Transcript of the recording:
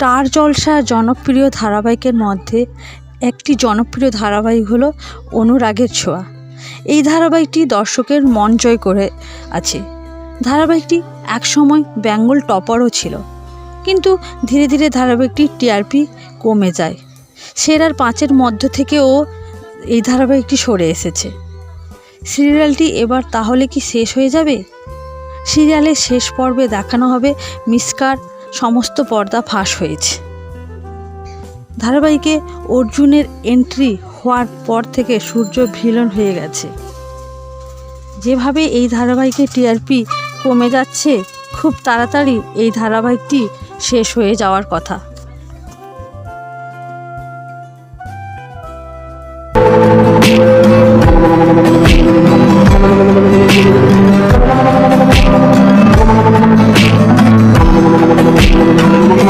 Star জলসা জনপ্রিয় ধারাবাহিকের মধ্যে একটি জনপ্রিয় ধারাবাহিক হলো অনুরাগের ছোঁয়া। এই ধারাবাহিকটি দর্শকের মন জয় করে আছে। ধারাবাহিকটি একসময় বেঙ্গল টপারও ছিল। কিন্তু ধীরে ধীরে ধারাবাহিকটির টিআরপি কমে যায়। সেরার পাঁচের মধ্য থেকেও এই ধারাবাহিকটি সরে এসেছে। সিরিয়ালটি এবার তাহলে কি শেষ হয়ে যাবে? সিরিয়ালের শেষ পর্বে দেখানো হবে মিসকার সমস্ত পর্দা ফাঁস হয়েছে ধারাবাহিকে অর্জুনের এন্ট্রি হওয়ার পর থেকে সূর্য ভিলন হয়ে গেছে যেভাবে এই ধারাবাহিকের টিআরপি কমে যাচ্ছে, খুব তাড়াতাড়ি এই ধারাবাহিকটি শেষ হয়ে যাওয়ার কথা